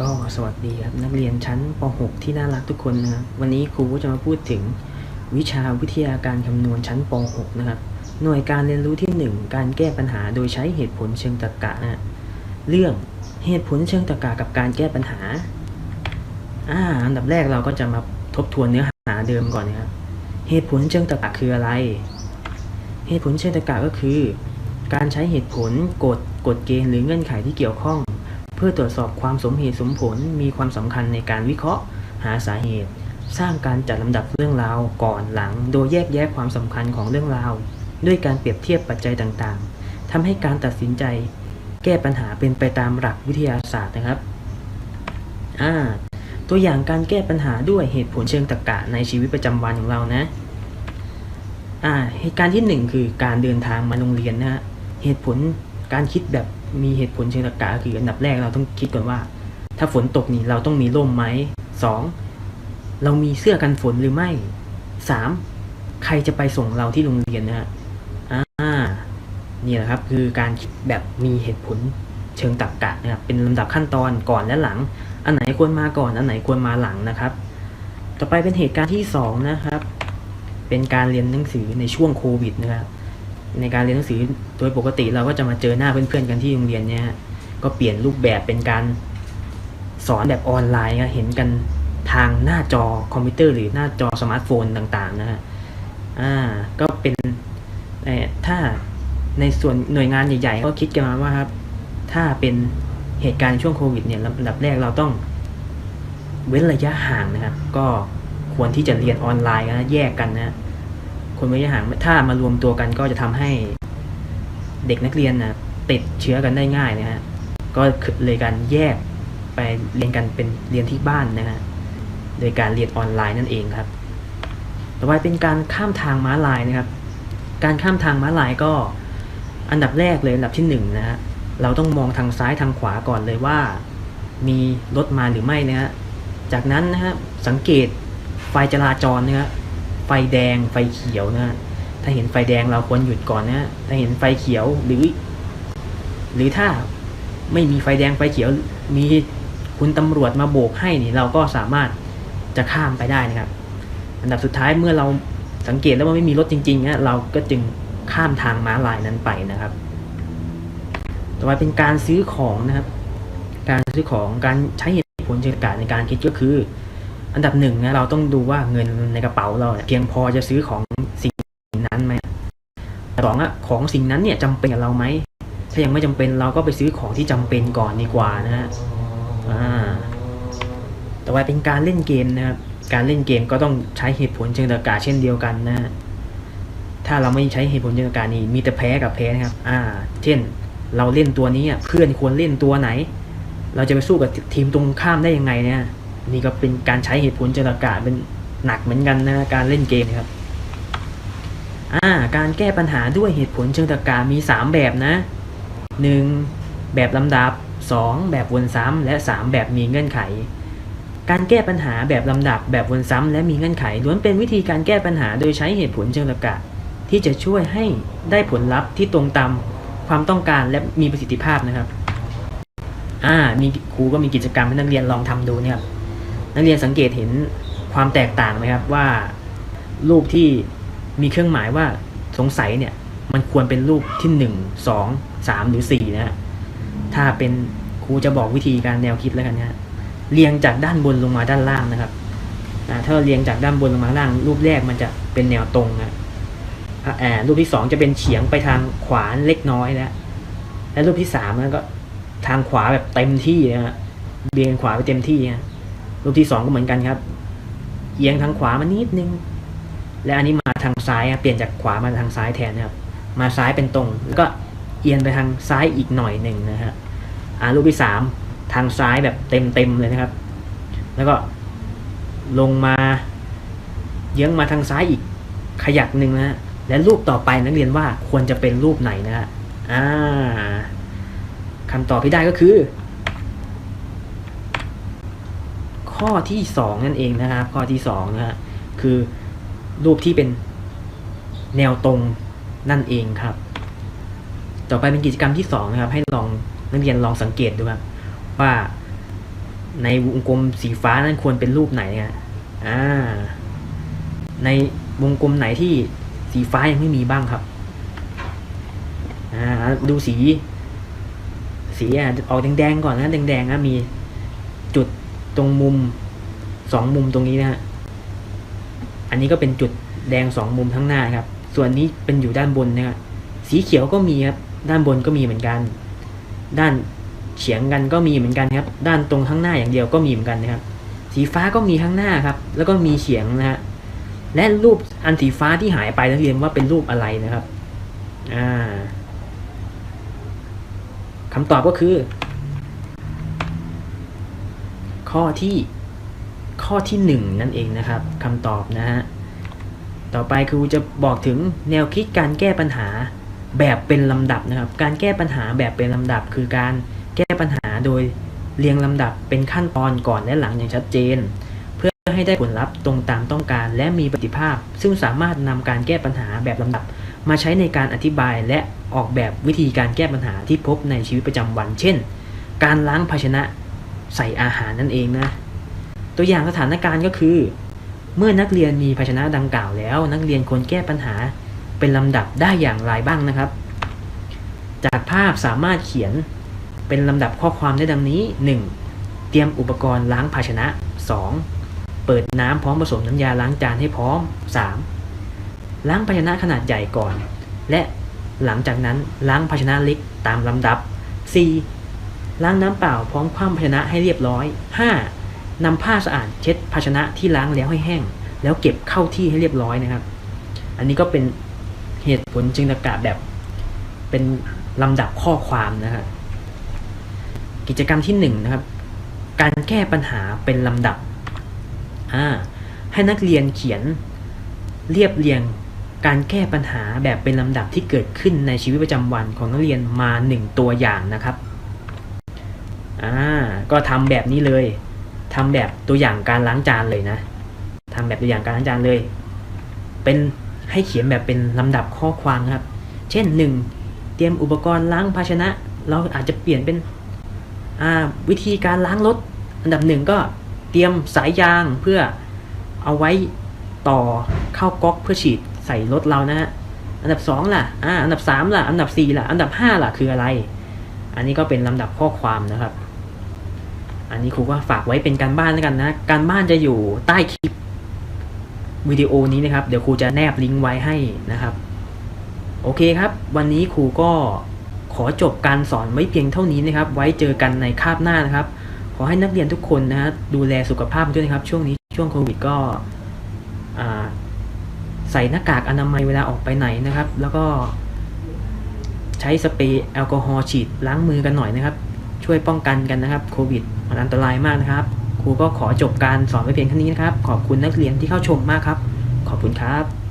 ก็สวัสดีครับนักเรียนชั้นป .6 ที่น่ารักทุกคนนะครับวันนี้ครูก็จะมาพูดถึงวิชาวิทยาการคำนวณชั้นป .6 นะครับหน่วยการเรียนรู้ที่ 1 การแก้ปัญหาโดยใช้เหตุผลเชิงตรรกะนะฮะเรื่องเหตุผลเชิงตรรกะกับการแก้ปัญหาอ่าอันดับแรกเราก็จะมาทบทวนเนื้อหาเดิมก่อนนะครับเหตุผลเชิงตรรกะคืออะไร เหตุผลเชิงตรรกะก็คือ การใช้เหตุผลกฎกฎเกณฑ์หรือเงื่อนไขที่เกี่ยวข้อง เพื่อตรวจสอบความสมเหตุสมผลมีความสำคัญในการวิเคราะห์ หาสาเหตุ สร้างการจัดลำดับเรื่องราวก่อนหลัง โดยแยกแยะความสำคัญของเรื่องราว ด้วยการเปรียบเทียบปัจจัยต่างๆทำให้การตัดสินใจ แก้ปัญหาเป็นไปตามหลักวิทยาศาสตร์นะครับอ่าตัวอย่างการแก้ปัญหาด้วยเหตุผลเชิงตรรกะในชีวิตประจำวันของเรานะอ่าเหตุการณ์ที่หนึ่งคือการเดินทางมาโรงเรียนนะฮะเหตุผลการคิดแบบ มีเหตุผลเชิงตรรกะคืออันดับแรกเราต้องคิดก่อนว่า ถ้าฝนตกนี่เราต้องมีร่มไหมสองเรามีเสื้อกันฝนหรือไม่สามใครจะไปส่งเราที่โรงเรียนนะฮะอ่านี่แหละครับคือการคิดแบบมีเหตุผลเชิงตรรกะนะครับเป็นลำดับขั้นตอนก่อนและหลัง อันไหนควรมาก่อน อันไหนควรมาหลังนะครับ ต่อไปเป็นเหตุการณ์ที่สองนะครับเป็นการเรียนหนังสือในช่วงโควิดนะครับ ในการเรียนหนังสือโดยปกติเราก็จะมาเจอหน้าเพื่อนๆกันที่โรงเรียนเนี่ยก็เปลี่ยนรูปแบบเป็นการสอนแบบออนไลน์เห็นกันทางหน้าจอคอมพิวเตอร์หรือหน้าจอสมาร์ทโฟนต่างๆนะฮะอ่าก็เป็นถ้าในส่วนหน่วยงานใหญ่ๆก็คิดกันมาว่าครับ ถ้าเป็นเหตุการณ์ช่วงโควิดเนี่ยลำดับแรกเราต้องเว้นระยะห่างนะครับ ก็ควรที่จะเรียนออนไลน์นะแยกกันนะ คนระยะห่างถ้ามารวมตัวกันก็จะทำให้เด็กนักเรียนนะติดเชื้อกันได้ง่ายนะฮะก็เลยการแยกไปเรียนกันเป็นเรียนที่บ้านนะฮะโดยการเรียนออนไลน์นั่นเองครับ ต่อไปเป็นการข้ามทางม้าลายนะครับ การข้ามทางม้าลายก็อันดับแรกเลยอันดับที่หนึ่งนะฮะเราต้องมองทางซ้ายทางขวาก่อนเลยว่า มีรถมาหรือไม่นะฮะจากนั้นนะฮะสังเกตไฟจราจรนะฮะ ไฟแดงไฟเขียวนะฮะถ้าเห็นไฟแดงเราควรหยุดก่อนนะฮะถ้าเห็นไฟเขียวหรือ หรือถ้าไม่มีไฟแดงไฟเขียว มีคุณตำรวจมาโบกให้นี่เราก็สามารถจะข้ามไปได้นะครับ อันดับสุดท้ายเมื่อเราสังเกตแล้วว่าไม่มีรถจริงๆนะเราก็จึงข้ามทางม้าลายนั้นไปนะครับ ต่อไปเป็นการซื้อของนะครับ การซื้อของการใช้เหตุผลเชิงการในการคิดก็คือ อันดับหนึ่งนะเราต้องดูว่าเงินในกระเป๋าเราเนี่ยเพียงพอจะซื้อของสิ่งนั้นไหมสองอะของสิ่งนั้นเนี่ยจำเป็นกับเราไหมถ้ายังไม่จำเป็นเราก็ไปซื้อของที่จำเป็นก่อนดีกว่านะฮะอ่าต่อไปเป็นการเล่นเกมนะครับการเล่นเกมก็ต้องใช้เหตุผลเชิงตรรกะเช่นเดียวกันนะฮะถ้าเราไม่ใช้เหตุผลเชิงตรรกะนี่มีแต่แพ้กับแพ้นะครับ อ่า เช่น เราเล่นตัวนี้เพื่อนควรเล่นตัวไหน เราจะไปสู้กับทีมตรงข้ามได้ยังไงเนี่ย นี่ก็เป็นการใช้เหตุผลเจรากาศเป็นหนักเหมือนกันนะการเล่นเกมนะครับอ่าการแก้ปัญหาด้วยเหตุผลเชิงตรรกะมี 3 แบบนะ 1. แบบลำดับ 2. แบบวนซ้ำและ 3 แบบมีเงื่อนไข การแก้ปัญหาแบบลำดับแบบวนซ้ำและมีเงื่อนไขล้วนเป็นวิธีการแก้ปัญหาโดยใช้เหตุผลเชิงตรรกะ ที่จะช่วยให้ได้ผลลัพธ์ที่ตรงตามความต้องการและมีประสิทธิภาพนะครับอ่ามีครูก็มีกิจกรรมให้นักเรียนลองทำดูเนี่ยครับ นักเรียนสังเกตเห็นความแตกต่างไหมครับว่ารูปที่มีเครื่องหมายว่าสงสัยเนี่ยมันควรเป็นรูปที่หนึ่งสองสามหรือสี่นะฮะถ้าเป็นครูจะบอกวิธีการแนวคิดแล้วกันนะฮะเรียงจากด้านบนลงมาด้านล่างนะครับถ้าเราเรียงจากด้านบนลงมาล่าง รูปแรกมันจะเป็นแนวตรงนะอ่าอ่ารูปที่สองจะเป็นเฉียงไปทางขวาเล็กน้อยนะและรูปที่สามนั้นก็ทางขวาแบบเต็มที่นะฮะเบียงขวาไปเต็มที่นะ รูปที่สองก็เหมือนกันครับเอียงทางขวามานิดนึง และอันนี้มาทางซ้ายเปลี่ยนจากขวามาทางซ้ายแทนนะครับ มาซ้ายเป็นตรง แล้วก็เอียงไปทางซ้ายอีกหน่อยหนึ่งนะฮะอ่ารูปที่สามทางซ้ายแบบเต็มเต็มเลยนะครับ แล้วก็ลงมาเยื้องมาทางซ้ายอีกขยักหนึ่งนะฮะและรูปต่อไปนักเรียนว่าควรจะเป็นรูปไหนนะฮะอ่าคำตอบที่ได้ก็คือ ข้อที่สองนั่นเองนะครับข้อที่สองนะฮะคือรูปที่เป็นแนวตรงนั่นเองครับ ต่อไปเป็นกิจกรรมที่สองนะครับ ให้ลองนักเรียนลองสังเกตดูครับว่าในวงกลมสีฟ้านั้นควรเป็นรูปไหนฮะอ่า ในวงกลมไหนที่สีฟ้ายังไม่มีบ้างครับ อ่า ดูสี สีอะออกแดงๆก่อนนะแดงๆนะมีจุด ตรงมุมสองมุมตรงนี้นะฮะ อันนี้ก็เป็นจุดแดงสองมุมทั้งหน้าครับ ส่วนนี้เป็นอยู่ด้านบนนะครับสีเขียวก็มีครับ ด้านบนก็มีเหมือนกัน ด้านเฉียงกันก็มีเหมือนกันครับ ด้านตรงข้างหน้าอย่างเดียวก็มีเหมือนกันนะครับ สีฟ้าก็มีข้างหน้าครับ แล้วก็มีเฉียงนะฮะ และรูปอันสีฟ้าที่หายไปนักเรียนว่าเป็นรูปอะไรนะครับ อ่าคำตอบก็คือ ข้อที่ข้อที่หนึ่งนั่นเองนะครับคำตอบนะฮะต่อไปครูจะบอกถึงแนวคิดการแก้ปัญหาแบบเป็นลำดับนะครับ การแก้ปัญหาแบบเป็นลำดับ คือการแก้ปัญหาโดยเรียงลำดับเป็นขั้นตอนก่อนและหลังอย่างชัดเจน เพื่อให้ได้ผลลัพธ์ตรงตามต้องการ และมีประสิทธิภาพ ซึ่งสามารถนำการแก้ปัญหาแบบลำดับ มาใช้ในการอธิบายและออกแบบวิธีการแก้ปัญหาที่พบในชีวิตประจำวัน เช่น การล้างภาชนะ ใส่อาหารนั่นเองนะ ตัวอย่างสถานการณ์ก็คือ เมื่อนักเรียนมีภาชนะดังกล่าวแล้ว นักเรียนควรแก้ปัญหาเป็นลำดับได้อย่างไรบ้างนะครับ จากภาพสามารถเขียนเป็นลำดับข้อความได้ดังนี้ 1. เตรียมอุปกรณ์ล้างภาชนะ 2. เปิดน้ำพร้อมผสมน้ำยาล้างจานให้พร้อม 3. ล้างภาชนะขนาดใหญ่ก่อน และหลังจากนั้นล้างภาชนะเล็กตามลำดับ 4. ล้างน้ำเปล่าพร้อมคว่ำภาชนะให้เรียบร้อย 5. นำผ้าสะอาดเช็ดภาชนะที่ล้างแล้วให้แห้ง แล้วเก็บเข้าที่ให้เรียบร้อยนะครับ อันนี้ก็เป็นเหตุผลจึงตรกาศแบบเป็นลำดับข้อความนะครับกิจกรรมที่หนึ่งนะครับ การแก้ปัญหาเป็นลำดับอ่าให้นักเรียนเขียนเรียบเรียงการแก้ปัญหาแบบเป็นลำดับที่เกิดขึ้นในชีวิตประจำวันของนักเรียนมาหนึ่งตัวอย่างนะครับ อ่า ก็ทำแบบนี้เลยทำแบบตัวอย่างการล้างจานเลยนะทำแบบตัวอย่างการล้างจานเลย เป็นให้เขียนแบบเป็นลำดับข้อความครับ เช่น 1. เตรียมอุปกรณ์ล้างภาชนะ เราอาจจะเปลี่ยนเป็นวิธีการล้างรถ อันดับหนึ่งก็เตรียมสายยางเพื่อเอาไว้ต่อเข้าก๊อกเพื่อฉีดใส่รถเรานะฮะ อันดับสองล่ะอ่าอันดับสามล่ะ อันดับสี่ล่ะ อันดับห้าล่ะ คืออะไร อันนี้ก็เป็นลำดับข้อความนะครับ อันนี้ครูก็ฝากไว้เป็นการบ้านแล้วกันนะ การบ้านจะอยู่ใต้คลิปวิดีโอนี้นะครับ เดี๋ยวครูจะแนบลิงก์ไว้ให้นะครับ โอเคครับ วันนี้ครูก็ขอจบการสอนไว้เพียงเท่านี้นะครับ ไว้เจอกันในคาบหน้านะครับ ขอให้นักเรียนทุกคนนะฮะดูแลสุขภาพด้วยนะครับ ช่วงนี้ช่วงโควิดก็ใส่หน้ากากอนามัยเวลาออกไปไหนนะครับ แล้วก็ใช้สเปรย์แอลกอฮอล์ฉีดล้างมือกันหน่อยนะครับ ช่วยป้องกันกันนะครับโควิด มันอันตรายมากนะครับ ครูก็ขอจบการสอนไว้เพียงเท่านี้นะครับ ขอบคุณนักเรียนที่เข้าชมมากครับ ขอบคุณครับ